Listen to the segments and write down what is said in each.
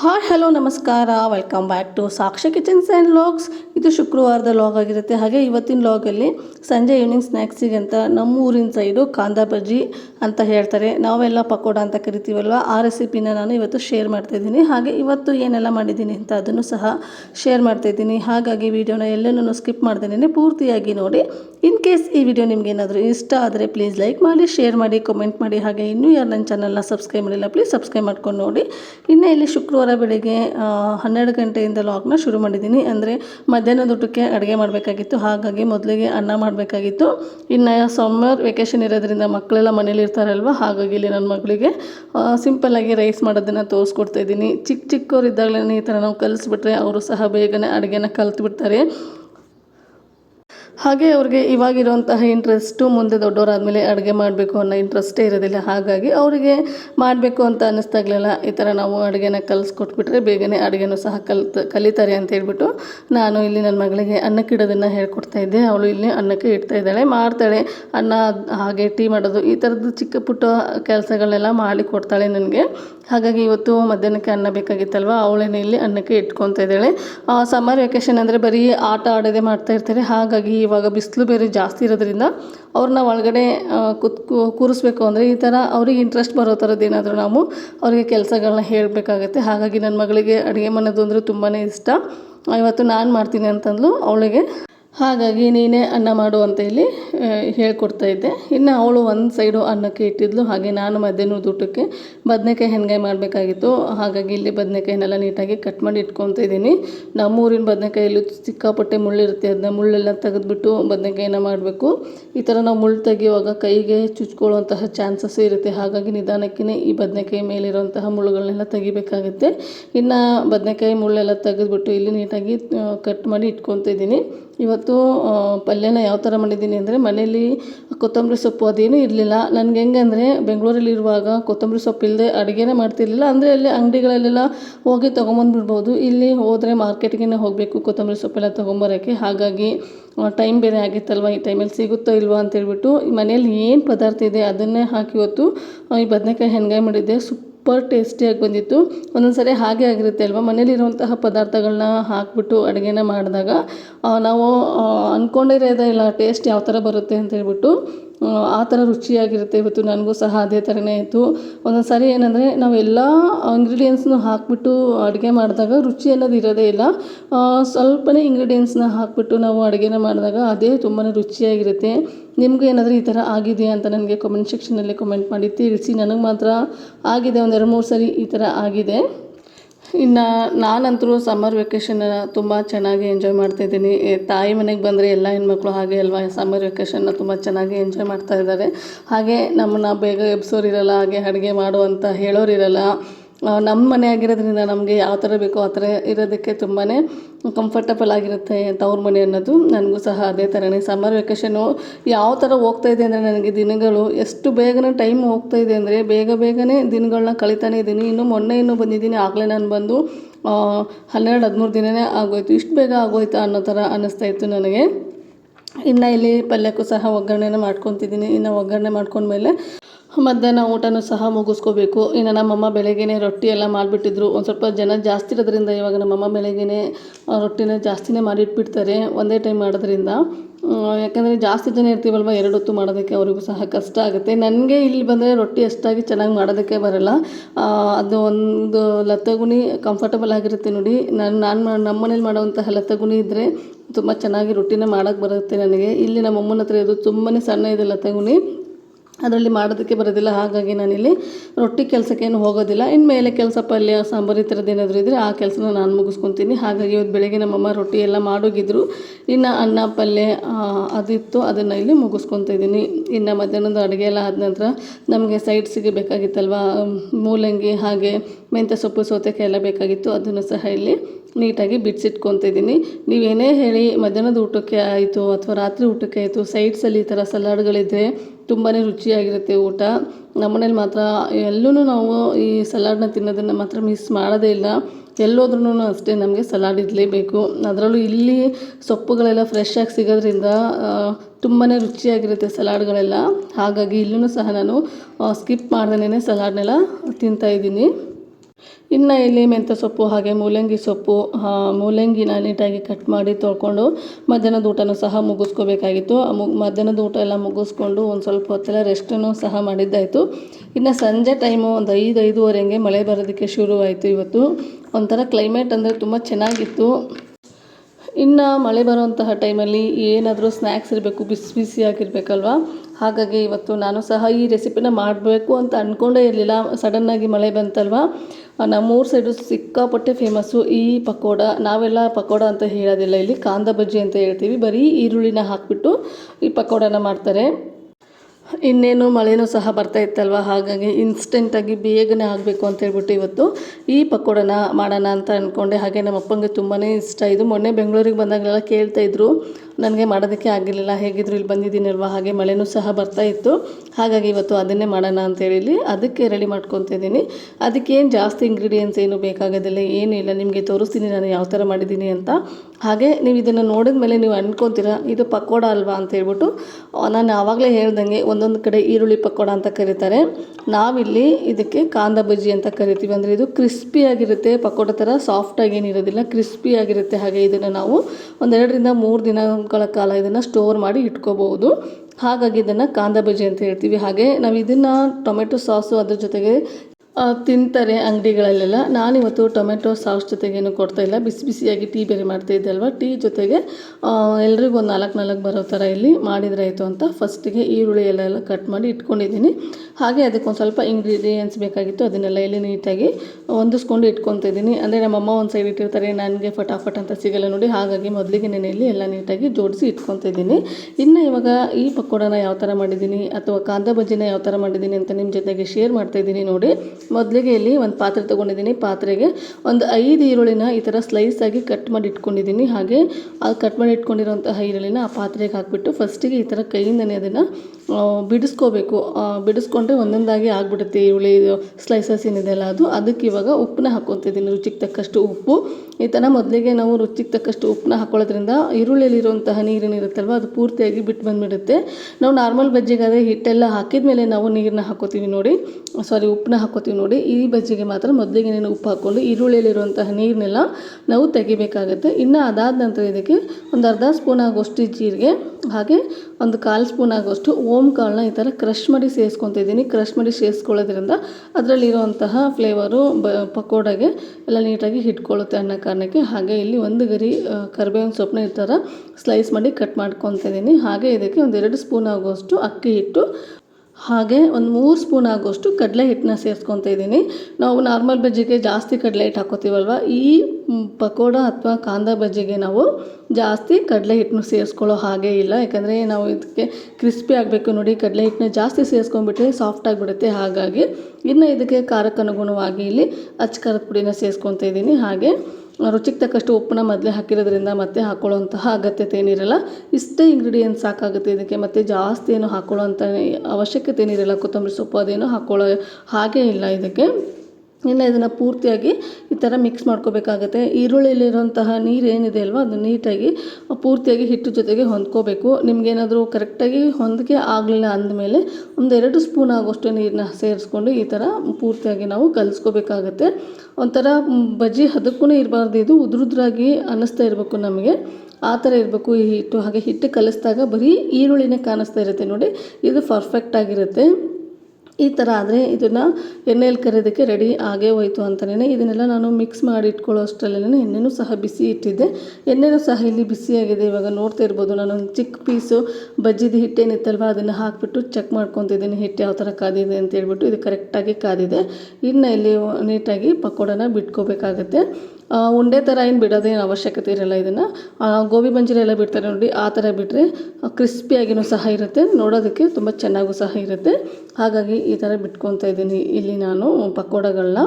Hi, hello, ನಮಸ್ಕಾರ. Welcome back to Sakshi kitchens and logs ಇದು ಶುಕ್ರವಾರದ ಲಾಗ್ ಆಗಿರುತ್ತೆ. ಹಾಗೆ ಇವತ್ತಿನ ಲಾಗಲ್ಲಿ ಸಂಜೆ ಈವ್ನಿಂಗ್ ಸ್ನ್ಯಾಕ್ಸಿಗೆ ಅಂತ ನಮ್ಮ ಊರಿನ ಸೈಡು ಕಾಂದಾ ಬಜ್ಜಿ ಅಂತ ಹೇಳ್ತಾರೆ. ನಾವೆಲ್ಲ ಪಕೋಡ ಅಂತ ಕರಿತೀವಲ್ವ? ಆ ರೆಸಿಪಿನ ನಾನು ಇವತ್ತು ಶೇರ್ ಮಾಡ್ತಾಯಿದ್ದೀನಿ ಹಾಗೆ ಇವತ್ತು ಏನೆಲ್ಲ ಮಾಡಿದ್ದೀನಿ ಅಂತ ಅದನ್ನು ಸಹ ಶೇರ್ ಮಾಡ್ತಾಯಿದ್ದೀನಿ ಹಾಗಾಗಿ ವಿಡಿಯೋನ ಎಲ್ಲನೂ ಸ್ಕಿಪ್ ಮಾಡ್ದೇನೆ ಪೂರ್ತಿಯಾಗಿ ನೋಡಿ. ಇನ್ ಕೇಸ್ ಈ ವಿಡಿಯೋ ನಿಮ್ಗೆ ಏನಾದರೂ ಇಷ್ಟ ಆದರೆ ಪ್ಲೀಸ್ ಲೈಕ್ ಮಾಡಿ ಶೇರ್ ಮಾಡಿ ಕಮೆಂಟ್ ಮಾಡಿ. ಹಾಗೆ ಇನ್ನೂ ಯಾರು ನನ್ನ ಚಾನಲ್ನ ಸಬ್ಸ್ಕ್ರೈಬ್ ಮಾಡಿಲ್ಲ ಪ್ಲೀಸ್ ಸಬ್ಸ್ಕ್ರೈಬ್ ಮಾಡ್ಕೊಂಡು ನೋಡಿ. ಇನ್ನು ಇಲ್ಲಿ ಶುಕ್ರವಾರ ಬೆಳಿಗ್ಗೆ ಆ, ಹನ್ನೆರಡು ಗಂಟೆಯಿಂದ ಲಾಕ್ನ ಶುರು ಮಾಡಿದ್ದೀನಿ. ಅಂದರೆ ಮಧ್ಯಾಹ್ನದ ಊಟಕ್ಕೆ ಅಡುಗೆ ಮಾಡಬೇಕಾಗಿತ್ತು. ಹಾಗಾಗಿ ಮೊದಲಿಗೆ ಅನ್ನ ಮಾಡಬೇಕಾಗಿತ್ತು. ಇನ್ನು ಸಮ್ಮರ್ ವೆಕೇಷನ್ ಇರೋದ್ರಿಂದ ಮಕ್ಕಳೆಲ್ಲ ಮನೇಲಿ ಇರ್ತಾರಲ್ವ ಹಾಗಾಗಿ ಇಲ್ಲಿ ನನ್ನ ಮಗಳಿಗೆ ಸಿಂಪಲ್ಲಾಗಿ ರೈಸ್ ಮಾಡೋದನ್ನು ತೋರಿಸ್ಕೊಡ್ತಾ ಇದ್ದೀನಿ. ಚಿಕ್ಕ ಚಿಕ್ಕವ್ರು ಇದ್ದಾಗಲೇ ಈ ಥರ ನಾವು ಕಲಿಸ್ಬಿಟ್ರೆ ಅವರು ಸಹ ಬೇಗನೆ ಅಡುಗೆನ ಕಲ್ತ್ಬಿಡ್ತಾರೆ. ಹಾಗೆ ಅವ್ರಿಗೆ ಇವಾಗಿರುವಂತಹ ಇಂಟ್ರೆಸ್ಟು ಮುಂದೆ ದೊಡ್ಡವರಾದಮೇಲೆ ಅಡುಗೆ ಮಾಡಬೇಕು ಅನ್ನೋ ಇಂಟ್ರೆಸ್ಟೇ ಇರೋದಿಲ್ಲ. ಹಾಗಾಗಿ ಅವರಿಗೆ ಮಾಡಬೇಕು ಅಂತ ಅನ್ನಿಸ್ತಾಗಲಿಲ್ಲ ಈ ಥರ ನಾವು ಅಡುಗೆನ ಕಲಿಸ್ಕೊಟ್ಬಿಟ್ರೆ ಬೇಗನೆ ಅಡುಗೆನೂ ಸಹ ಕಲ್ತು ಕಲಿತಾರೆ ಅಂತ ಹೇಳ್ಬಿಟ್ಟು ನಾನು ಇಲ್ಲಿ ನನ್ನ ಮಗಳಿಗೆ ಅನ್ನಕ್ಕಿಡೋದನ್ನು ಹೇಳ್ಕೊಡ್ತಾ ಇದ್ದೆ. ಅವಳು ಇಲ್ಲಿ ಅನ್ನಕ್ಕೆ ಇಡ್ತಾ ಇದ್ದಾಳೆ, ಮಾಡ್ತಾಳೆ. ಅನ್ನ ಹಾಗೆ ಟೀ ಮಾಡೋದು ಈ ಥರದ್ದು ಚಿಕ್ಕ ಪುಟ್ಟ ಕೆಲಸಗಳನ್ನೆಲ್ಲ ಮಾಡಿ ಕೊಡ್ತಾಳೆ ನನಗೆ. ಹಾಗಾಗಿ ಇವತ್ತು ಮಧ್ಯಾಹ್ನಕ್ಕೆ ಅನ್ನ ಬೇಕಾಗಿತ್ತಲ್ವ? ಅವಳೇನೆ ಇಲ್ಲಿ ಅನ್ನಕ್ಕೆ ಇಟ್ಕೊತಾ ಇದ್ದಾಳೆ. ಸಮ್ಮರ್ ವೆಕೇಷನ್ ಅಂದರೆ ಬರೀ ಆಟ ಆಡೋದೇ ಮಾಡ್ತಾ ಇರ್ತಾರೆ. ಹಾಗಾಗಿ ಇವಾಗ ಬಿಸಿಲು ಬೇರೆ ಜಾಸ್ತಿ ಇರೋದ್ರಿಂದ ಅವ್ರನ್ನ ಒಳಗಡೆ ಆ, ಕುತ್ ಕೂರಿಸ್ಬೇಕು ಅಂದರೆ ಈ ಥರ ಅವ್ರಿಗೆ ಇಂಟ್ರೆಸ್ಟ್ ಬರೋ ಥರದ್ದು ಏನಾದರೂ ನಾವು ಅವರಿಗೆ ಕೆಲಸಗಳನ್ನ ಹೇಳಬೇಕಾಗತ್ತೆ. ಹಾಗಾಗಿ ನನ್ನ ಮಗಳಿಗೆ ಅಡುಗೆ ಮಾಡೋದು ಅಂದರೆ ತುಂಬಾ ಇಷ್ಟ. ಇವತ್ತು ನಾನು ಮಾಡ್ತೀನಿ ಅಂತಂದ್ಲು ಅವಳಿಗೆ. ಹಾಗಾಗಿ ನೀನೇ ಅನ್ನ ಮಾಡು ಅಂತ ಹೇಳಿ ಹೇಳ್ಕೊಡ್ತಾ ಇದ್ದೆ. ಇನ್ನು ಅವಳು ಒಂದು ಸೈಡು ಅನ್ನಕ್ಕೆ ಇಟ್ಟಿದ್ಲು. ಹಾಗೆ ನಾನು ಮಧ್ಯಾಹ್ನದ ಊಟಕ್ಕೆ ಬದನೆಕಾಯಿ ಹೆಂಗೆ ಮಾಡಬೇಕಾಗಿತ್ತು. ಹಾಗಾಗಿ ಇಲ್ಲಿ ಬದನೆಕಾಯಿನೆಲ್ಲ ನೀಟಾಗಿ ಕಟ್ ಮಾಡಿ ಇಟ್ಕೊತಾ ಇದ್ದೀನಿ. ನಮ್ಮೂರಿನ ಬದನೆಕಾಯಲ್ಲಿ ಸಿಕ್ಕಾಪಟ್ಟೆ ಮುಳ್ಳಿರುತ್ತೆ. ಅದನ್ನ ಮುಳ್ಳೆಲ್ಲ ತೆಗೆದ್ಬಿಟ್ಟು ಬದನೆಕಾಯಿನ ಮಾಡಬೇಕು. ಈ ಥರ ನಾವು ಮುಳ್ಳು ತೆಗೆಯುವಾಗ ಕೈಗೆ ಚುಚ್ಕೊಳ್ಳುವಂತಹ ಚಾನ್ಸಸ್ ಇರುತ್ತೆ. ಹಾಗಾಗಿ ನಿಧಾನಕ್ಕೇ ಈ ಬದನೆಕಾಯಿ ಮೇಲಿರುವಂತಹ ಮುಳ್ಳುಗಳನ್ನೆಲ್ಲ ತೆಗಿಬೇಕಾಗುತ್ತೆ. ಇನ್ನು ಬದನೆಕಾಯಿ ಮುಳ್ಳೆಲ್ಲ ತೆಗೆದ್ಬಿಟ್ಟು ಇಲ್ಲಿ ನೀಟಾಗಿ ಕಟ್ ಮಾಡಿ ಇಟ್ಕೊತಾ ಇದ್ದೀನಿ. ಇವತ್ತು ಪಲ್ಯನ ಯಾವ ಥರ ಮಾಡಿದ್ದೀನಿ ಅಂದರೆ ಮನೇಲಿ ಕೊತ್ತಂಬರಿ ಸೊಪ್ಪು ಅದೇನು ಇರಲಿಲ್ಲ. ನನಗೆ ಬೆಂಗಳೂರಲ್ಲಿ ಇರುವಾಗ ಕೊತ್ತಂಬರಿ ಸೊಪ್ಪು ಇಲ್ಲದೆ ಅಡುಗೆನೇ ಮಾಡ್ತಿರಲಿಲ್ಲ. ಅಂದರೆ ಅಲ್ಲಿ ಅಂಗಡಿಗಳಲ್ಲೆಲ್ಲ ಹೋಗಿ ತೊಗೊಂಬಂದ್ಬಿಡ್ಬೋದು. ಇಲ್ಲಿ ಹೋದರೆ ಮಾರ್ಕೆಟ್ಗೆ ಹೋಗಬೇಕು ಕೊತ್ತಂಬರಿ ಸೊಪ್ಪೆಲ್ಲ ತೊಗೊಂಬರೋಕ್ಕೆ. ಹಾಗಾಗಿ ಟೈಮ್ ಬೇರೆ ಆಗಿತ್ತಲ್ವ? ಈ ಟೈಮಲ್ಲಿ ಸಿಗುತ್ತೋ ಇಲ್ವೋ ಅಂತೇಳ್ಬಿಟ್ಟು ಮನೇಲಿ ಏನು ಪದಾರ್ಥ ಇದೆ ಅದನ್ನೇ ಹಾಕಿ ಇವತ್ತು ಈ ಬದನೆಕಾಯಿ ಹೆಣ್ಗಾಯಿ ಮಾಡಿದ್ದೆ? ಸೂಪರ್ ಟೇಸ್ಟಿಯಾಗಿ ಬಂದಿತ್ತು. ಒಂದೊಂದು ಸರಿ ಹಾಗೆ ಆಗಿರುತ್ತೆ ಅಲ್ವಾ? ಮನೇಲಿರುವಂತಹ ಪದಾರ್ಥಗಳನ್ನ ಹಾಕ್ಬಿಟ್ಟು ಅಡುಗೆನ ಮಾಡಿದಾಗ ನಾವು ಅಂದ್ಕೊಂಡಿರೋದೇ ಇಲ್ಲ ಟೇಸ್ಟ್ ಯಾವ ಥರ ಬರುತ್ತೆ ಅಂತ ಹೇಳ್ಬಿಟ್ಟು ಆ, ಥರ ರುಚಿಯಾಗಿರುತ್ತೆ. ಇವತ್ತು ನನಗೂ ಸಹ ಅದೇ ಥರನೇ ಇತ್ತು. ಒಂದೊಂದು ಸಾರಿ ಏನಂದರೆ ನಾವು ಎಲ್ಲ ಇಂಗ್ರೀಡಿಯೆಂಟ್ಸ್ನು ಹಾಕಿಬಿಟ್ಟು ಅಡುಗೆ ಮಾಡಿದಾಗ ರುಚಿ ಅನ್ನೋದು ಇರೋದೇ ಇಲ್ಲ. ಸ್ವಲ್ಪನೇ ಇಂಗ್ರೀಡಿಯೆಂಟ್ಸ್ನ ಹಾಕಿಬಿಟ್ಟು ನಾವು ಅಡುಗೆನ ಮಾಡಿದಾಗ ಅದೇ ತುಂಬಾ ರುಚಿಯಾಗಿರುತ್ತೆ. ನಿಮಗೂ ಏನಾದರೂ ಈ ಥರ ಆಗಿದೆಯಾ ಅಂತ ನನಗೆ ಕಮೆಂಟ್ ಸೆಕ್ಷನಲ್ಲಿ ಕಮೆಂಟ್ ಮಾಡಿ ತಿಳಿಸಿ. ನನಗೆ ಮಾತ್ರ ಆಗಿದೆ ಒಂದೆರಡು ಮೂರು ಸರಿ ಈ ಥರ ಆಗಿದೆ. ಇನ್ನು ನಾನಂತೂ ಸಮ್ಮರ್ ವೆಕೇಷನ್ನ ತುಂಬ ಚೆನ್ನಾಗಿ ಎಂಜಾಯ್ ಮಾಡ್ತಾಯಿದ್ದೀನಿ ತಾಯಿ ಮನೆಗೆ ಬಂದರೆ ಎಲ್ಲ ಹೆಣ್ಮಕ್ಳು ಹಾಗೆ ಅಲ್ವಾ ಸಮ್ಮರ್ ವೆಕೇಷನ್ನ ತುಂಬ ಚೆನ್ನಾಗಿ ಎಂಜಾಯ್ ಮಾಡ್ತಾ ಇದ್ದಾರೆ. ಹಾಗೆ ನಮ್ಮನ್ನು ಬೇಗ ಎಬ್ಸೋರಿರಲ್ಲ ಹಾಗೆ ಅಡುಗೆ ಮಾಡು ಅಂತ ಹೇಳೋರಿರಲ್ಲ. ಆ, ನಮ್ಮ ಮನೆ ಆಗಿರೋದ್ರಿಂದ ನಮಗೆ ಯಾವ ಥರ ಬೇಕೋ ಆ ಥರ ಇರೋದಕ್ಕೆ ತುಂಬಾ ಕಂಫರ್ಟಬಲ್ ಆಗಿರುತ್ತೆ ತವ್ರ ಮನೆ ಅನ್ನೋದು. ನನಗೂ ಸಹ ಅದೇ ಥರನೇ. ಸಮ್ಮರ್ ವೆಕೇಷನು ಯಾವ ಥರ ಹೋಗ್ತಾ ಇದೆ ಅಂದರೆ ನನಗೆ ದಿನಗಳು ಎಷ್ಟು ಬೇಗನೆ ಟೈಮ್ ಹೋಗ್ತಾ ಇದೆ ಅಂದರೆ ಬೇಗ ಬೇಗನೆ ದಿನಗಳನ್ನ ಕಳಿತಾನೆ ಇದ್ದೀನಿ. ಇನ್ನು ಮೊನ್ನೆ ಇನ್ನೂ ಬಂದಿದ್ದೀನಿ. ಆಗಲೇ ನಾನು ಬಂದು ಹನ್ನೆರಡು ಹದಿಮೂರು ದಿನವೇ ಆಗೋಯ್ತು. ಇಷ್ಟು ಬೇಗ ಆಗೋಯ್ತಾ ಅನ್ನೋ ಥರ ಅನ್ನಿಸ್ತಾ ಇತ್ತು ನನಗೆ. ಇನ್ನು ಇಲ್ಲಿ ಪಲ್ಯಕ್ಕೂ ಸಹ ಒಗ್ಗರಣೆನ ಮಾಡ್ಕೊತಿದ್ದೀನಿ. ಇನ್ನು ಒಗ್ಗರಣೆ ಮಾಡ್ಕೊಂಡ್ಮೇಲೆ ಮಧ್ಯಾಹ್ನ ಊಟನೂ ಸಹ ಮುಗಿಸ್ಕೋಬೇಕು. ಇನ್ನು ನಮ್ಮಮ್ಮ ಬೆಳಗ್ಗೆನೇ ರೊಟ್ಟಿ ಎಲ್ಲ ಮಾಡಿಬಿಟ್ಟಿದ್ರು. ಒಂದು ಸ್ವಲ್ಪ ಜನ ಜಾಸ್ತಿ ಇರೋದ್ರಿಂದ ಇವಾಗ ನಮ್ಮಮ್ಮ ಬೆಳಗ್ಗೆನೇ ರೊಟ್ಟಿನ ಜಾಸ್ತಿನೇ ಮಾಡಿಟ್ಬಿಡ್ತಾರೆ. ಒಂದೇ ಟೈಮ್ ಮಾಡೋದ್ರಿಂದ ಯಾಕಂದರೆ ಜಾಸ್ತಿ ಜನ ಇರ್ತೀವಲ್ವ, ಎರಡು ಹೊತ್ತು ಮಾಡೋದಕ್ಕೆ ಅವರಿಗೂ ಸಹ ಕಷ್ಟ ಆಗುತ್ತೆ. ನನಗೆ ಇಲ್ಲಿ ಬಂದರೆ ರೊಟ್ಟಿ ಅಷ್ಟಾಗಿ ಚೆನ್ನಾಗಿ ಮಾಡೋದಕ್ಕೆ ಬರಲ್ಲ. ಅದು ಒಂದು ಲತಗುಣಿ ಕಂಫರ್ಟಬಲ್ ಆಗಿರುತ್ತೆ ನೋಡಿ. ನಾನು ನಾನು ನಮ್ಮ ಮನೇಲಿ ಮಾಡೋವಂತಹ ಲತ್ತಗುಣಿ ಇದ್ದರೆ ತುಂಬ ಚೆನ್ನಾಗಿ ರೊಟ್ಟಿನ ಮಾಡೋಕ್ಕೆ ಬರುತ್ತೆ ನನಗೆ. ಇಲ್ಲಿ ನಮ್ಮ ಅಮ್ಮನ ಹತ್ರ ಇದು ತುಂಬಾ ಸಣ್ಣ ಇದೆ ಲತ್ತಗುಣಿ ಅದರಲ್ಲಿ ಮಾಡೋದಕ್ಕೆ ಬರೋದಿಲ್ಲ. ಹಾಗಾಗಿ ನಾನಿಲ್ಲಿ ರೊಟ್ಟಿ ಕೆಲಸಕ್ಕೇನು ಹೋಗೋದಿಲ್ಲ. ಇನ್ನು ಮೇಲೆ ಕೆಲಸ ಪಲ್ಯ, ಸಾಂಬಾರು ಈ ಥರದ್ದು ಏನಾದರೂ ಇದ್ದರೆ ಆ ಕೆಲಸನ ನಾನು ಮುಗಿಸ್ಕೊತೀನಿ. ಹಾಗಾಗಿ ಇವತ್ತು ಬೆಳಗ್ಗೆ ನಮ್ಮಮ್ಮ ರೊಟ್ಟಿ ಎಲ್ಲ ಮಾಡೋಗಿದ್ರು. ಇನ್ನು ಅನ್ನ, ಪಲ್ಯ ಅದಿತ್ತು. ಅದನ್ನು ಇಲ್ಲಿ ಮುಗಿಸ್ಕೊತಾ ಇದ್ದೀನಿ. ಇನ್ನು ಮಧ್ಯಾಹ್ನದ ಅಡುಗೆ ಎಲ್ಲ ಆದ ನಂತರ ನಮಗೆ ಸೈಡ್ಸಿಗೆ ಬೇಕಾಗಿತ್ತಲ್ವ? ಮೂಲಂಗಿ ಹಾಗೆ ಮೆಂತ್ಯ ಸೊಪ್ಪು, ಸೌತೆಕಾಯಿ ಎಲ್ಲ ಬೇಕಾಗಿತ್ತು. ಅದನ್ನು ಸಹ ಇಲ್ಲಿ ನೀಟಾಗಿ ಬಿಡಿಸಿಟ್ಕೊತಾ ಇದ್ದೀನಿ. ನೀವೇನೇ ಹೇಳಿ ಮಧ್ಯಾಹ್ನದ ಊಟಕ್ಕೆ ಆಯಿತು ಅಥವಾ ರಾತ್ರಿ ಊಟಕ್ಕೆ ಆಯಿತು, ಸೈಡ್ಸಲ್ಲಿ ಈ ಥರ ಸಲಾಡ್ಗಳಿದ್ದರೆ ತುಂಬಾ ರುಚಿಯಾಗಿರುತ್ತೆ ಊಟ. ನಮ್ಮನೇಲಿ ಮಾತ್ರ ಎಲ್ಲೂ ನಾವು ಈ ಸಲಾಡ್ನ ತಿನ್ನೋದನ್ನು ಮಾತ್ರ ಮಿಸ್ ಮಾಡೋದೇ ಇಲ್ಲ. ಎಲ್ಲೋದ್ರೂ ಅಷ್ಟೇ ನಮಗೆ ಸಲಾಡ್ ಇರಲೇಬೇಕು. ಅದರಲ್ಲೂ ಇಲ್ಲಿ ಸೊಪ್ಪುಗಳೆಲ್ಲ ಫ್ರೆಶ್ ಆಗಿ ಸಿಗೋದ್ರಿಂದ ತುಂಬಾ ರುಚಿಯಾಗಿರುತ್ತೆ ಸಲಾಡ್ಗಳೆಲ್ಲ. ಹಾಗಾಗಿ ಇಲ್ಲೂ ಸಹ ನಾನು ಸ್ಕಿಪ್ ಮಾಡ್ದೇ ಸಲಾಡ್ನೆಲ್ಲ ತಿಂತಾಯಿದ್ದೀನಿ ಇನ್ನು ಇಲ್ಲಿ ಮೆಂತ್ಯ ಸೊಪ್ಪು, ಹಾಗೆ ಮೂಲಂಗಿ ಸೊಪ್ಪು ಮೂಲಂಗಿನ ನೀಟಾಗಿ ಕಟ್ ಮಾಡಿ ತೊಳ್ಕೊಂಡು ಮಧ್ಯಾಹ್ನದ ಊಟನೂ ಸಹ ಮುಗಿಸ್ಕೋಬೇಕಾಗಿತ್ತು. ಮಧ್ಯಾಹ್ನದ ಊಟ ಎಲ್ಲ ಮುಗಿಸ್ಕೊಂಡು ಒಂದು ಸ್ವಲ್ಪ ಹೊತ್ತೆಲ್ಲ ರೆಸ್ಟನ್ನು ಸಹ ಮಾಡಿದ್ದಾಯಿತು. ಇನ್ನು ಸಂಜೆ ಟೈಮು ಒಂದು ಐದು, ಐದೂವರೆ ಹಂಗೆ ಮಳೆ ಬರೋದಕ್ಕೆ ಶುರುವಾಯಿತು ಇವತ್ತು. ಒಂಥರ ಕ್ಲೈಮೇಟ್ ಅಂದರೆ ತುಂಬ ಚೆನ್ನಾಗಿತ್ತು. ಇನ್ನು ಮಳೆ ಬರುವಂತಹ ಟೈಮಲ್ಲಿ ಏನಾದರೂ ಸ್ನ್ಯಾಕ್ಸ್ ಇರಬೇಕು, ಬಿಸಿ, ಬಿಸಿಯಾಗಿರ್ಬೇಕಲ್ವ? ಹಾಗಾಗಿ ಇವತ್ತು ನಾನು ಸಹ ಈ ರೆಸಿಪಿನ ಮಾಡಬೇಕು ಅಂತ ಅಂದ್ಕೊಂಡೇ ಇರಲಿಲ್ಲ. ಸಡನ್ನಾಗಿ ಮಳೆ ಬಂತಲ್ವ? ನಮ್ಮೂರ ಸೈಡು ಸಿಕ್ಕಾಪಟ್ಟೆ ಫೇಮಸ್ಸು ಈ ಪಕೋಡ. ನಾವೆಲ್ಲ ಪಕೋಡ ಅಂತ ಹೇಳೋದಿಲ್ಲ. ಇಲ್ಲಿ ಕಾಂದ ಬಜ್ಜಿ ಅಂತ ಹೇಳ್ತೀವಿ. ಬರೀ ಈರುಳ್ಳಿನ ಹಾಕಿಬಿಟ್ಟು ಈ ಪಕೋಡನ ಮಾಡ್ತಾರೆ. ಇನ್ನೇನು ಮಳೆನೂ ಸಹ ಬರ್ತಾ ಇತ್ತಲ್ವ? ಹಾಗಾಗಿ ಇನ್ಸ್ಟೆಂಟಾಗಿ ಬೇಗನೆ ಆಗಬೇಕು ಅಂತ ಹೇಳ್ಬಿಟ್ಟು ಇವತ್ತು ಈ ಪಕೋಡನ ಮಾಡೋಣ ಅಂತ ಅಂದ್ಕೊಂಡೆ ಹಾಗೆ ನಮ್ಮ ಅಪ್ಪಂಗೆ ತುಂಬಾ ಇಷ್ಟ. ಇದು ಮೊನ್ನೆ ಬೆಂಗಳೂರಿಗೆ ಬಂದಾಗಲೆಲ್ಲ ಕೇಳ್ತಾ ಇದ್ರು. ನನಗೆ ಮಾಡೋದಕ್ಕೆ ಆಗಿರಲಿಲ್ಲ, ಹೇಗಿದ್ರು ಇಲ್ಲಿ ಬಂದಿದ್ದೀನಲ್ವ, ಹಾಗೆ ಮಳೆನೂ ಸಹ ಬರ್ತಾ ಇತ್ತು. ಹಾಗಾಗಿ ಇವತ್ತು ಅದನ್ನೇ ಮಾಡೋಣ ಅಂತೇಳಿ ಅದಕ್ಕೆ ರೆಡಿ ಮಾಡ್ಕೊತಿದ್ದೀನಿ ಅದಕ್ಕೇನು ಜಾಸ್ತಿ ಇಂಗ್ರೀಡಿಯೆಂಟ್ಸ್ ಏನು ಬೇಕಾಗೋದಿಲ್ಲ ಏನಿಲ್ಲ ನಿಮಗೆ ತೋರಿಸ್ತೀನಿ ನಾನು ಯಾವ ಥರ ಮಾಡಿದ್ದೀನಿ ಅಂತ. ಹಾಗೆ ನೀವು ಇದನ್ನು ನೋಡಿದ ಮೇಲೆ ನೀವು ಅನ್ಕೊತೀರಾ, ಇದು ಪಕೋಡ ಅಲ್ವಾ ಅಂತ ಹೇಳ್ಬಿಟ್ಟು ನಾನು ಆವಾಗಲೇ ಹೇಳ್ದಂಗೆ ಒಂದೊಂದು ಕಡೆ ಈರುಳ್ಳಿ ಪಕೋಡ ಅಂತ ಕರೀತಾರೆ. ನಾವಿಲ್ಲಿ ಇದಕ್ಕೆ ಕಾಂದ ಬಜ್ಜಿ ಅಂತ ಕರಿತೀವಿ. ಅಂದರೆ ಇದು ಕ್ರಿಸ್ಪಿಯಾಗಿರುತ್ತೆ ಪಕೋಡ ಥರ ಸಾಫ್ಟಾಗಿ ಏನಿರೋದಿಲ್ಲ ಕ್ರಿಸ್ಪಿಯಾಗಿರುತ್ತೆ ಹಾಗೆ ಇದನ್ನು ನಾವು ಒಂದೆರಡರಿಂದ ಮೂರು ದಿನಗಳ ಕಾಲ ಇದನ್ನು ಸ್ಟೋರ್ ಮಾಡಿ ಇಟ್ಕೋಬಹುದು. ಹಾಗಾಗಿ ಇದನ್ನು ಕಾಂದ ಬಜ್ಜಿ ಅಂತ ಹೇಳ್ತೀವಿ. ಹಾಗೆ ನಾವು ಇದನ್ನು ಟೊಮೆಟೊ ಸಾಸು ಅದ್ರ ಜೊತೆಗೆ ತಿಂತಾರೆ ಅಂಗಡಿಗಳಲ್ಲೆಲ್ಲ. ನಾನಿವತ್ತು ಟೊಮೆಟೊ ಸಾಸ್ ಜೊತೆಗೇನು ಕೊಡ್ತಾ ಇಲ್ಲ. ಬಿಸಿ ಬಿಸಿಯಾಗಿ ಟೀ ಬೇರೆ ಮಾಡ್ತಾ ಇದ್ದೆ ಅಲ್ವಾ? ಟೀ ಜೊತೆಗೆ ಎಲ್ರಿಗೂ ಒಂದು ನಾಲ್ಕು ನಾಲ್ಕು ಬರೋ ಥರ ಇಲ್ಲಿ ಮಾಡಿದ್ರಾಯಿತು ಅಂತ ಫಸ್ಟಿಗೆ ಈರುಳ್ಳಿ ಎಲ್ಲ ಕಟ್ ಮಾಡಿ ಇಟ್ಕೊಂಡಿದ್ದೀನಿ. ಹಾಗೆ ಅದಕ್ಕೆ ಒಂದು ಸ್ವಲ್ಪ ಇಂಗ್ರೀಡಿಯೆಂಟ್ಸ್ ಬೇಕಾಗಿತ್ತು. ಅದನ್ನೆಲ್ಲ ಇಲ್ಲಿ ನೀಟಾಗಿ ಹೊಂದಿಸ್ಕೊಂಡು ಇಟ್ಕೊತಾ ಇದ್ದೀನಿ. ಅಂದರೆ ನಮ್ಮಮ್ಮ ಒಂದು ಸೈಡ್ ಇಟ್ಟಿರ್ತಾರೆ, ನನಗೆ ಫಟಾಫಟ್ ಅಂತ ಸಿಗಲ್ಲ ನೋಡಿ. ಹಾಗಾಗಿ ಮೊದಲಿಗೆ ನೆನೆಯಲ್ಲಿ ಎಲ್ಲ ನೀಟಾಗಿ ಜೋಡಿಸಿ ಇಟ್ಕೊತಾ ಇದ್ದೀನಿ. ಇನ್ನು ಇವಾಗ ಈ ಪಕೋಡನ ಯಾವ ಥರ ಮಾಡಿದ್ದೀನಿ ಅಥವಾ ಕಾಂದ ಬಜ್ಜಿನ ಯಾವ ಥರ ಮಾಡಿದ್ದೀನಿ ಅಂತ ನಿಮ್ಮ ಜೊತೆಗೆ ಶೇರ್ ಮಾಡ್ತಾ ಇದ್ದೀನಿ ನೋಡಿ. ಮೊದಲಿಗೆ ಇಲ್ಲಿ ಒಂದು ಪಾತ್ರೆ ತೊಗೊಂಡಿದ್ದೀನಿ. ಪಾತ್ರೆಗೆ ಒಂದು ಐದು ಈರುಳ್ಳಿನ ಈ ಥರ ಸ್ಲೈಸ್ ಆಗಿ ಕಟ್ ಮಾಡಿ ಇಟ್ಕೊಂಡಿದ್ದೀನಿ. ಹಾಗೆ ಅದು ಕಟ್ ಮಾಡಿ ಇಟ್ಕೊಂಡಿರೋಂತಹ ಈರುಳ್ಳಿನ ಆ ಪಾತ್ರೆಗೆ ಹಾಕಿಬಿಟ್ಟು ಫಸ್ಟಿಗೆ ಈ ಥರ ಕೈಯಿಂದನೇ ಅದನ್ನು ಬಿಡಿಸ್ಕೋಬೇಕು. ಬಿಡಿಸ್ಕೊಂಡ್ರೆ ಒಂದೊಂದಾಗಿ ಆಗ್ಬಿಡುತ್ತೆ ಈರುಳ್ಳಿ ಸ್ಲೈಸಸ್ ಏನಿದೆಯಲ್ಲ ಅದು. ಅದಕ್ಕೆ ಇವಾಗ ಉಪ್ಪನ್ನ ಹಾಕ್ಕೊತಿದ್ದೀನಿ ರುಚಿಗೆ ತಕ್ಕಷ್ಟು ಉಪ್ಪು. ಈ ಥರ ಮೊದಲಿಗೆ ನಾವು ರುಚಿಗೆ ತಕ್ಕಷ್ಟು ಉಪ್ಪನ್ನ ಹಾಕ್ಕೊಳ್ಳೋದ್ರಿಂದ ಈರುಳ್ಳಿಯಲ್ಲಿರುವಂತಹ ನೀರೇನಿರುತ್ತಲ್ವ ಅದು ಪೂರ್ತಿಯಾಗಿ ಬಿಟ್ಟು ಬಂದುಬಿಡುತ್ತೆ. ನಾವು ನಾರ್ಮಲ್ ಬಜ್ಜಿಗಾದರೆ ಹಿಟ್ಟೆಲ್ಲ ಹಾಕಿದ ಮೇಲೆ ನಾವು ನೀರನ್ನ ಹಾಕೋತೀವಿ ನೋಡಿ. ಸಾರಿ, ಉಪ್ಪನ್ನ ಹಾಕೋತೀವಿ ನೋಡಿ. ಈ ಬಜ್ಜಿಗೆ ಮಾತ್ರ ಮೊದಲಿಗೆ ಉಪ್ಪು ಹಾಕ್ಕೊಂಡು ಈರುಳ್ಳಿಯಲ್ಲಿರುವಂತಹ ನೀರನ್ನೆಲ್ಲ ನಾವು ತೆಗಿಬೇಕಾಗುತ್ತೆ. ಇನ್ನು ಅದಾದ ನಂತರ ಇದಕ್ಕೆ ಒಂದು ಅರ್ಧ ಸ್ಪೂನ್ ಆಗೋಷ್ಟು ಜೀರಿಗೆ, ಹಾಗೆ ಒಂದು ಕಾಲು ಸ್ಪೂನ್ ಆಗೋಷ್ಟು ಓಮ್ ಕಾಳನ್ನ ಈ ಥರ ಕ್ರಷ್ ಮಾಡಿ ಸೇರಿಸ್ಕೊತಿದ್ದೀನಿ ಕ್ರಷ್ ಮಾಡಿ ಸೇರಿಸ್ಕೊಳ್ಳೋದ್ರಿಂದ ಅದರಲ್ಲಿರುವಂತಹ ಫ್ಲೇವರು ಬ, ಪಕೋಡಾಗೆ ಎಲ್ಲ ನೀಟಾಗಿ ಹಿಡ್ಕೊಳ್ಳುತ್ತೆ ಅನ್ನೋ ಕಾರಣಕ್ಕೆ. ಹಾಗೆ ಇಲ್ಲಿ ಒಂದು ಗರಿ ಕರಿಬೇವಿನ ಸೊಪ್ಪನ್ನ ಈ ಥರ ಸ್ಲೈಸ್ ಮಾಡಿ ಕಟ್ ಮಾಡ್ಕೊತಿದ್ದೀನಿ ಹಾಗೆ ಇದಕ್ಕೆ ಒಂದೆರಡು ಸ್ಪೂನ್ ಆಗುವಷ್ಟು ಅಕ್ಕಿ ಹಿಟ್ಟು ಹಾಗೆ ಒಂದು ಮೂರು ಸ್ಪೂನ್ ಆಗೋಷ್ಟು ಕಡಲೆ ಹಿಟ್ಟನ್ನ ಸೇರಿಸ್ಕೊತ ಇದ್ದೀನಿ. ನಾವು ನಾರ್ಮಲ್ ಬಜ್ಜಿಗೆ ಜಾಸ್ತಿ ಕಡಲೆ ಹಿಟ್ಟು ಹಾಕೋತೀವಲ್ವ? ಈ ಪಕೋಡ ಅಥವಾ ಕಾಂದ ಬಜ್ಜಿಗೆ ನಾವು ಜಾಸ್ತಿ ಕಡಲೆ ಹಿಟ್ಟನ್ನು ಸೇರಿಸ್ಕೊಳ್ಳೋ ಹಾಗೆ ಇಲ್ಲ. ಯಾಕಂದರೆ ನಾವು ಇದಕ್ಕೆ ಕ್ರಿಸ್ಪಿ ಆಗಬೇಕು ನೋಡಿ, ಕಡಲೆ ಹಿಟ್ಟನ್ನ ಜಾಸ್ತಿ ಸೇರಿಸ್ಕೊಂಡ್ಬಿಟ್ರೆ ಸಾಫ್ಟ್ ಆಗಿಬಿಡುತ್ತೆ. ಹಾಗಾಗಿ ಇನ್ನು ಇದಕ್ಕೆ ಖಾರಕ್ಕನುಗುಣವಾಗಿ ಇಲ್ಲಿ ಅಚ್ಚ ಖಾರದ ಪುಡಿನ ಸೇರಿಸ್ಕೊತ ಇದ್ದೀನಿ. ಹಾಗೆ ರುಚಿಗೆ ತಕ್ಕಷ್ಟು ಉಪ್ಪನ್ನ ಮೊದಲೇ ಹಾಕಿರೋದ್ರಿಂದ ಮತ್ತೆ ಹಾಕೊಳ್ಳೋಂತಹ ಅಗತ್ಯತೆ ಏನಿರಲ್ಲ, ಇಷ್ಟೇ ಇಂಗ್ರೀಡಿಯೆಂಟ್ ಸಾಕಾಗುತ್ತೆ ಇದಕ್ಕೆ. ಮತ್ತು ಜಾಸ್ತಿ ಏನು ಹಾಕೊಳ್ಳೋಂಥ ಅವಶ್ಯಕತೆ ಏನಿರಲ್ಲ, ಕೊತ್ತಂಬರಿ ಸೊಪ್ಪು ಅದೇನು ಹಾಕೊಳ್ಳೋ ಹಾಗೇ ಇಲ್ಲ ಇದಕ್ಕೆ. ಇನ್ನು ಇದನ್ನು ಪೂರ್ತಿಯಾಗಿ ಈ ಥರ ಮಿಕ್ಸ್ ಮಾಡ್ಕೋಬೇಕಾಗತ್ತೆ. ಈರುಳ್ಳಿಲಿರುವಂತಹ ನೀರು ಏನಿದೆ ಅಲ್ವಾ, ಅದನ್ನು ನೀಟಾಗಿ ಪೂರ್ತಿಯಾಗಿ ಹಿಟ್ಟು ಜೊತೆಗೆ ಹೊಂದ್ಕೋಬೇಕು. ನಿಮಗೇನಾದರೂ ಕರೆಕ್ಟಾಗಿ ಹೊಂದಿಕೆ ಆಗಲಿಲ್ಲ ಅಂದಮೇಲೆ ಒಂದೆರಡು ಸ್ಪೂನ್ ಆಗೋಷ್ಟು ನೀರನ್ನ ಸೇರಿಸ್ಕೊಂಡು ಈ ಥರ ಪೂರ್ತಿಯಾಗಿ ನಾವು ಕಲಿಸ್ಕೋಬೇಕಾಗತ್ತೆ. ಒಂಥರ ಬಜ್ಜಿ ಹದಕ್ಕೂ ಇರಬಾರ್ದು, ಇದು ಉದುರುದ್ರಾಗಿ ಅನ್ನಿಸ್ತಾ ಇರಬೇಕು ನಮಗೆ. ಆ ಥರ ಇರಬೇಕು ಈ ಹಿಟ್ಟು. ಹಾಗೆ ಹಿಟ್ಟು ಕಲಿಸಿದಾಗ ಬರೀ ಈರುಳ್ಳಿನೇ ಕಾಣಿಸ್ತಾ ಇರುತ್ತೆ ನೋಡಿ, ಇದು ಪರ್ಫೆಕ್ಟ್ ಆಗಿರುತ್ತೆ. ಈ ಥರ ಆದರೆ ಇದನ್ನು ಎಣ್ಣೆಯಲ್ಲಿ ಕರೆಯೋದಕ್ಕೆ ರೆಡಿ ಆಗೇ ಹೋಯ್ತು ಅಂತಲೇ ಇದನ್ನೆಲ್ಲ ನಾನು ಮಿಕ್ಸ್ ಮಾಡಿ ಇಟ್ಕೊಳ್ಳೋ ಅಷ್ಟರಲ್ಲೇ ಎಣ್ಣೆನೂ ಸಹ ಬಿಸಿ ಇಟ್ಟಿದ್ದೆ. ಎಣ್ಣೆನೂ ಸಹ ಇಲ್ಲಿ ಬಿಸಿಯಾಗಿದೆ ಇವಾಗ ನೋಡ್ತಾ ಇರ್ಬೋದು ನಾನು ಒಂದು ಚಿಕ್ಕ ಪೀಸು ಬಜ್ಜಿದ ಹಿಟ್ಟೇನಿತ್ತಲ್ವ, ಅದನ್ನು ಹಾಕಿಬಿಟ್ಟು ಚೆಕ್ ಮಾಡ್ಕೊತಿದ್ದೀನಿ ಹಿಟ್ಟು ಯಾವ ಥರ ಕಾದಿದೆ ಅಂತ ಹೇಳ್ಬಿಟ್ಟು ಇದು ಕರೆಕ್ಟಾಗಿ ಕಾದಿದೆ. ಇನ್ನು ಇಲ್ಲಿ ನೀಟಾಗಿ ಪಕೋಡನ ಬಿಟ್ಕೋಬೇಕಾಗತ್ತೆ. ಉಂಡೆ ಥರ ಏನು ಬಿಡೋದೇನು ಅವಶ್ಯಕತೆ ಇರಲ್ಲ ಇದನ್ನು. ಗೋಬಿ ಮಂಜೂರಿ ಎಲ್ಲ ಬಿಡ್ತಾರೆ ನೋಡಿ, ಆ ಥರ ಬಿಟ್ಟರೆ ಕ್ರಿಸ್ಪಿಯಾಗಿನೂ ಸಹ ಇರುತ್ತೆ. ನೋಡೋದಕ್ಕೆ ತುಂಬ ಚೆನ್ನಾಗೂ ಸಹ ಇರುತ್ತೆ. ಹಾಗಾಗಿ ಈ ಥರ ಬಿಟ್ಕೊತಾ ಇದ್ದೀನಿ. ಇಲ್ಲಿ ನಾನು ಪಕೋಡಗಳನ್ನ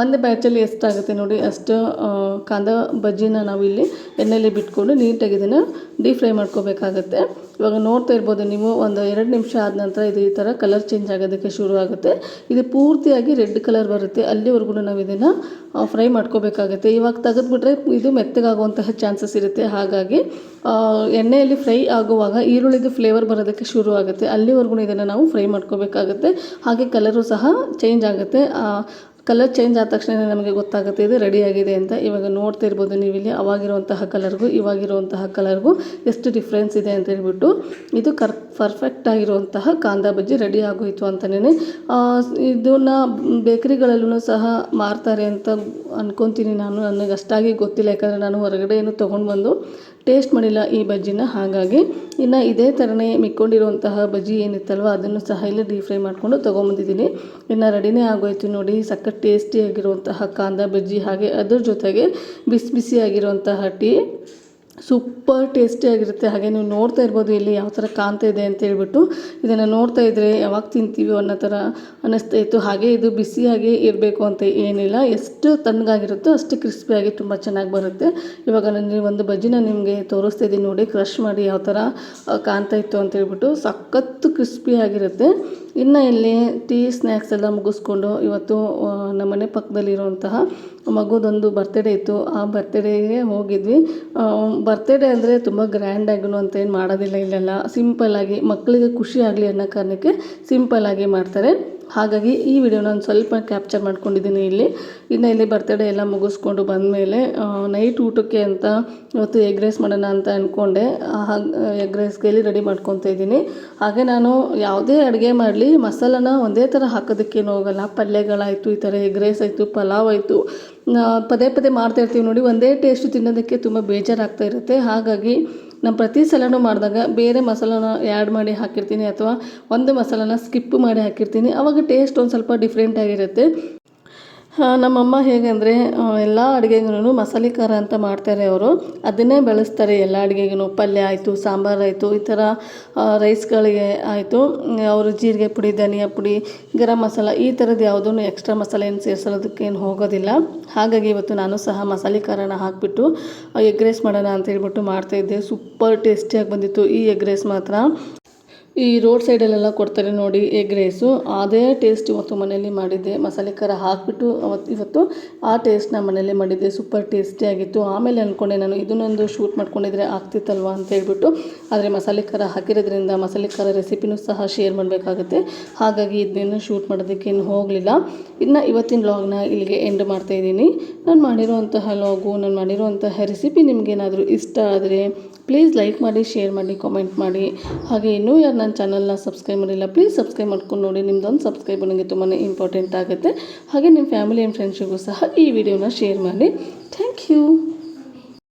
ಒಂದು ಬ್ಯಾಚಲ್ಲಿ ಎಷ್ಟಾಗುತ್ತೆ ನೋಡಿ, ಅಷ್ಟು ಕಂದ ಬಜ್ಜಿನ ನಾವಿಲ್ಲಿ ಎಣ್ಣೆಯಲ್ಲಿ ಬಿಟ್ಕೊಂಡು ನೀಟಾಗಿ ಇದನ್ನು ಡೀಪ್ ಫ್ರೈ ಮಾಡ್ಕೋಬೇಕಾಗತ್ತೆ. ಇವಾಗ ನೋಡ್ತಾ ಇರ್ಬೋದು ನೀವು, ಒಂದು ಎರಡು ನಿಮಿಷ ಆದ ನಂತರ ಇದು ಈ ಥರ ಕಲರ್ ಚೇಂಜ್ ಆಗೋದಕ್ಕೆ ಶುರು ಆಗುತ್ತೆ. ಇದು ಪೂರ್ತಿಯಾಗಿ ರೆಡ್ ಕಲರ್ ಬರುತ್ತೆ. ಅಲ್ಲಿವರೆಗೂ ನಾವು ಇದನ್ನು ಫ್ರೈ ಮಾಡ್ಕೋಬೇಕಾಗುತ್ತೆ. ಇವಾಗ ತೆಗೆದುಬಿಟ್ರೆ ಇದು ಮೆತ್ತಗಾಗುವಂತಹ ಚಾನ್ಸಸ್ ಇರುತ್ತೆ. ಹಾಗಾಗಿ ಎಣ್ಣೆಯಲ್ಲಿ ಫ್ರೈ ಆಗುವಾಗ ಈರುಳ್ಳಿದು ಫ್ಲೇವರ್ ಬರೋದಕ್ಕೆ ಶುರು ಆಗುತ್ತೆ. ಅಲ್ಲಿವರೆಗೂ ಇದನ್ನು ನಾವು ಫ್ರೈ ಮಾಡ್ಕೋಬೇಕಾಗುತ್ತೆ. ಹಾಗೆ ಕಲರು ಸಹ ಚೇಂಜ್ ಆಗುತ್ತೆ. ಕಲರ್ ಚೇಂಜ್ ಆದ ತಕ್ಷಣ ನಮಗೆ ಗೊತ್ತಾಗುತ್ತೆ ಇದು ರೆಡಿ ಆಗಿದೆ ಅಂತ. ಇವಾಗ ನೋಡ್ತಾ ಇರ್ಬೋದು ನೀವು ಇಲ್ಲಿ, ಅವಾಗಿರುವಂತಹ ಕಲರ್ಗೂ ಇವಾಗಿರುವಂತಹ ಕಲರ್ಗೂ ಎಷ್ಟು ಡಿಫ್ರೆನ್ಸ್ ಇದೆ ಅಂತ ಹೇಳ್ಬಿಟ್ಟು ಇದು ಕರ್ ಪರ್ಫೆಕ್ಟ್ ಆಗಿರುವಂತಹ ಕಾಂದ ಬಜ್ಜಿ ರೆಡಿ ಆಗೋಯಿತು ಅಂತಲೇ ಇದನ್ನು ಬೇಕರಿಗಳಲ್ಲೂ ಸಹ ಮಾರ್ತಾರೆ ಅಂತ ಅನ್ಕೊತೀನಿ ನಾನು. ನನಗೆ ಅಷ್ಟಾಗಿ ಗೊತ್ತಿಲ್ಲ, ಯಾಕಂದರೆ ನಾನು ಹೊರಗಡೆ ಏನು ತೊಗೊಂಡು ಬಂದು ಟೇಸ್ಟ್ ಮಾಡಿಲ್ಲ ಈ ಬಜ್ಜಿನ, ಹಾಗಾಗಿ ಇನ್ನು ಇದೇ ಥರನೇ ಮಿಕ್ಕೊಂಡಿರುವಂತಹ ಬಜ್ಜಿ ಏನಿತ್ತಲ್ವ, ಅದನ್ನು ಸಹ ಇಲ್ಲಿ ಡೀಪ್ ಫ್ರೈ ಮಾಡಿಕೊಂಡು ತೊಗೊಂಬಂದಿದ್ದೀನಿ. ಇನ್ನು ರೆಡಿನೇ ಆಗೋಯ್ತು ನೋಡಿ, ಸಖತ್ ಟೇಸ್ಟಿಯಾಗಿರುವಂತಹ ಕಾಂದ ಬಜ್ಜಿ, ಹಾಗೆ ಅದ್ರ ಜೊತೆಗೆ ಬಿಸಿ ಬಿಸಿಯಾಗಿರುವಂತಹ ಟೀ. ಸೂಪರ್ ಟೇಸ್ಟಿಯಾಗಿರುತ್ತೆ ಹಾಗೆ ನೀವು ನೋಡ್ತಾ ಇರ್ಬೋದು ಇಲ್ಲಿ ಯಾವ ಥರ ಕಾಣ್ತಾ ಇದೆ ಅಂತ ಹೇಳ್ಬಿಟ್ಟು. ಇದನ್ನು ನೋಡ್ತಾ ಇದ್ದರೆ ಯಾವಾಗ ತಿಂತೀವಿ ಅನ್ನೋ ಥರ ಅನ್ನಿಸ್ತಾ ಇತ್ತು. ಹಾಗೆ ಇದು ಬಿಸಿಯಾಗಿ ಇರಬೇಕು ಅಂತ ಏನಿಲ್ಲ. ಎಷ್ಟು ತಣ್ಣಗಾಗಿರುತ್ತೋ ಅಷ್ಟು ಕ್ರಿಸ್ಪಿಯಾಗಿ ತುಂಬ ಚೆನ್ನಾಗಿ ಬರುತ್ತೆ. ಇವಾಗ ನಾನು ಒಂದು ಬಜ್ಜಿನ ನಿಮಗೆ ತೋರಿಸ್ತಾ ಇದ್ದೀನಿ ನೋಡಿ. ಕ್ರಷ್ ಮಾಡಿ ಯಾವ ಥರ ಕಾಣ್ತಾ ಇತ್ತು ಅಂತ ಹೇಳ್ಬಿಟ್ಟು. ಸಖತ್ತು ಕ್ರಿಸ್ಪಿಯಾಗಿರುತ್ತೆ ಇನ್ನು ಇಲ್ಲಿ ಟೀ ಸ್ನ್ಯಾಕ್ಸ್ ಎಲ್ಲ ಮುಗಿಸ್ಕೊಂಡು ಇವತ್ತು ಆ, ನಮ್ಮನೆ ಪಕ್ಕದಲ್ಲಿರುವಂತಹ ಮಗುದೊಂದು ಬರ್ತ್ಡೇ ಇತ್ತು. ಆ ಬರ್ತ್ಡೇಗೆ ಹೋಗಿದ್ವಿ. ಬರ್ತ್ಡೇ ಅಂದರೆ ತುಂಬ ಗ್ರ್ಯಾಂಡಾಗೂ ಅಂತ ಏನು ಮಾಡೋದಿಲ್ಲ ಇಲ್ಲೆಲ್ಲ. ಸಿಂಪಲ್ಲಾಗಿ ಮಕ್ಕಳಿಗೆ ಖುಷಿ ಆಗಲಿ ಅನ್ನೋ ಕಾರಣಕ್ಕೆ ಸಿಂಪಲ್ಲಾಗಿ ಮಾಡ್ತಾರೆ. ಹಾಗಾಗಿ ಈ ವಿಡಿಯೋನ ಒಂದು ಸ್ವಲ್ಪ ಕ್ಯಾಪ್ಚರ್ ಮಾಡ್ಕೊಂಡಿದ್ದೀನಿ ಇಲ್ಲಿ. ಇನ್ನು ಇಲ್ಲಿ ಬರ್ತಡೇ ಎಲ್ಲ ಮುಗಿಸ್ಕೊಂಡು ಬಂದಮೇಲೆ ನೈಟ್ ಊಟಕ್ಕೆ ಅಂತ ಇವತ್ತು ಎಗ್ ರೈಸ್ ಮಾಡೋಣ ಅಂತ ಅಂದ್ಕೊಂಡೆ ಎಗ್ ರೈಸ್ ಕೈಲಿ ರೆಡಿ ಮಾಡ್ಕೊತಾ ಇದ್ದೀನಿ. ಹಾಗೆ ನಾನು ಯಾವುದೇ ಅಡುಗೆ ಮಾಡಲಿ, ಮಸಾಲನ ಒಂದೇ ಥರ ಹಾಕೋದಕ್ಕೇನು ಹೋಗಲ್ಲ. ಪಲ್ಯಗಳಾಯಿತು, ಈ ಥರ ಎಗ್ ರೈಸ್ ಆಯಿತು, ಪಲಾವ್ ಆಯಿತು ಪದೇ ಪದೇ ಮಾಡ್ತಾ ಇರ್ತೀವಿ ನೋಡಿ, ಒಂದೇ ಟೇಸ್ಟ್ ತಿನ್ನೋದಕ್ಕೆ ತುಂಬ ಬೇಜಾರಾಗ್ತಾ ಇರುತ್ತೆ. ಹಾಗಾಗಿ ನಾನು ಪ್ರತಿ ಸಲನೂ ಮಾಡಿದಾಗ ಬೇರೆ ಮಸಾಲನ ಆ್ಯಡ್ ಮಾಡಿ ಹಾಕಿರ್ತೀನಿ ಅಥವಾ ಒಂದು ಮಸಾಲನ ಸ್ಕಿಪ್ ಮಾಡಿ ಹಾಕಿರ್ತೀನಿ. ಆವಾಗ ಟೇಸ್ಟ್ ಒಂದು ಸ್ವಲ್ಪ ಡಿಫ್ರೆಂಟ್ ಆಗಿರುತ್ತೆ. ಆ, ನಮ್ಮಮ್ಮ ಹೇಗೆ ಅಂದರೆ ಎಲ್ಲ ಅಡುಗೆಗೂ ಮಸಾಲೆ ಖಾರ ಅಂತ ಮಾಡ್ತಾರೆ ಅವರು. ಅದನ್ನೇ ಬಳಸ್ತಾರೆ ಎಲ್ಲ ಅಡುಗೆಗೂ ಪಲ್ಯ ಆಯಿತು, ಸಾಂಬಾರು ಆಯಿತು, ಈ ಥರ ರೈಸ್ಗಳಿಗೆ ಆಯಿತು. ಅವರು ಜೀರಿಗೆ ಪುಡಿ, ಧನಿಯಾ ಪುಡಿ, ಗರಂ ಮಸಾಲ, ಈ ಥರದ್ದು ಯಾವುದೂ ಎಕ್ಸ್ಟ್ರಾ ಮಸಾಲೆ ಏನು ಸೇರಿಸೋದಕ್ಕೇನು ಹೋಗೋದಿಲ್ಲ. ಹಾಗಾಗಿ ಇವತ್ತು ನಾನು ಸಹ ಮಸಾಲೆ ಖಾರನ ಹಾಕಿಬಿಟ್ಟು ಎಗ್ ರೈಸ್ ಮಾಡೋಣ ಅಂತ ಹೇಳ್ಬಿಟ್ಟು ಮಾಡ್ತಾಯಿದ್ದೆ ಸೂಪರ್ ಟೇಸ್ಟಿಯಾಗಿ ಬಂದಿತ್ತು ಈ ಎಗ್ ರೈಸ್ ಮಾತ್ರ. ಈ ರೋಡ್ ಸೈಡಲ್ಲೆಲ್ಲ ಕೊಡ್ತಾರೆ ನೋಡಿ ಎಗ್ ರೈಸು. ಅದೇ ಟೇಸ್ಟ್ ಇವತ್ತು ಮನೆಯಲ್ಲಿ ಮಾಡಿದ್ದೆ. ಮಸಾಲೆ ಖಾರ ಹಾಕಿಬಿಟ್ಟು ಅವತ್ತು ಇವತ್ತು ಆ ಟೇಸ್ಟ್ನ ಮನೆಯಲ್ಲೇ ಮಾಡಿದ್ದೆ. ಸೂಪರ್ ಟೇಸ್ಟಿಯಾಗಿತ್ತು ಆಮೇಲೆ ಅಂದ್ಕೊಂಡೆ ನಾನು ಇದನ್ನೊಂದು ಶೂಟ್ ಮಾಡ್ಕೊಂಡಿದ್ರೆ ಆಗ್ತಿತ್ತಲ್ವ ಅಂತ ಹೇಳ್ಬಿಟ್ಟು. ಆದರೆ ಮಸಾಲೆ ಖಾರ ಹಾಕಿರೋದ್ರಿಂದ ಮಸಾಲೆ ಖಾರ ರೆಸಿಪಿನೂ ಸಹ ಶೇರ್ ಮಾಡಬೇಕಾಗುತ್ತೆ. ಹಾಗಾಗಿ ಇದನ್ನೇನು ಶೂಟ್ ಮಾಡೋದಕ್ಕೇನು ಹೋಗಲಿಲ್ಲ. ಇನ್ನು ಇವತ್ತಿನ ವ್ಲಾಗ್ನ ಇಲ್ಲಿಗೆ ಎಂಡ್ ಮಾಡ್ತಾ ಇದ್ದೀನಿ. ನಾನು ಮಾಡಿರೋಂತಹ ಲಾಗು ನಾನು ಮಾಡಿರೋಂತಹ ರೆಸಿಪಿ ನಿಮಗೇನಾದರೂ ಇಷ್ಟ ಆದರೆ ಪ್ಲೀಸ್ ಲೈಕ್ ಮಾಡಿ ಶೇರ್ ಮಾಡಿ ಕಾಮೆಂಟ್ ಮಾಡಿ. ಹಾಗೆ ಇನ್ನೂ ಯಾರು ನನ್ನ ಚಾನಲ್ನ ಸಬ್ಸ್ಕ್ರೈಬ್ ಮಾಡಿಲ್ಲ ಪ್ಲೀಸ್ ಸಬ್ಸ್ಕ್ರೈಬ್ ಮಾಡ್ಕೊಂಡು ನೋಡಿ. ನಿಮ್ಮದೊಂದು ಸಬ್ಸ್ಕ್ರೈಬ್ ನನಗೆ ತುಂಬಾ ಇಂಪಾರ್ಟೆಂಟ್ ಆಗುತ್ತೆ. ಹಾಗೆ ನಿಮ್ಮ ಫ್ಯಾಮಿಲಿ ಆ್ಯಂಡ್ ಫ್ರೆಂಡ್ಸಿಗೂ ಸಹ ಈ ವಿಡಿಯೋನ ಶೇರ್ ಮಾಡಿ. Thank you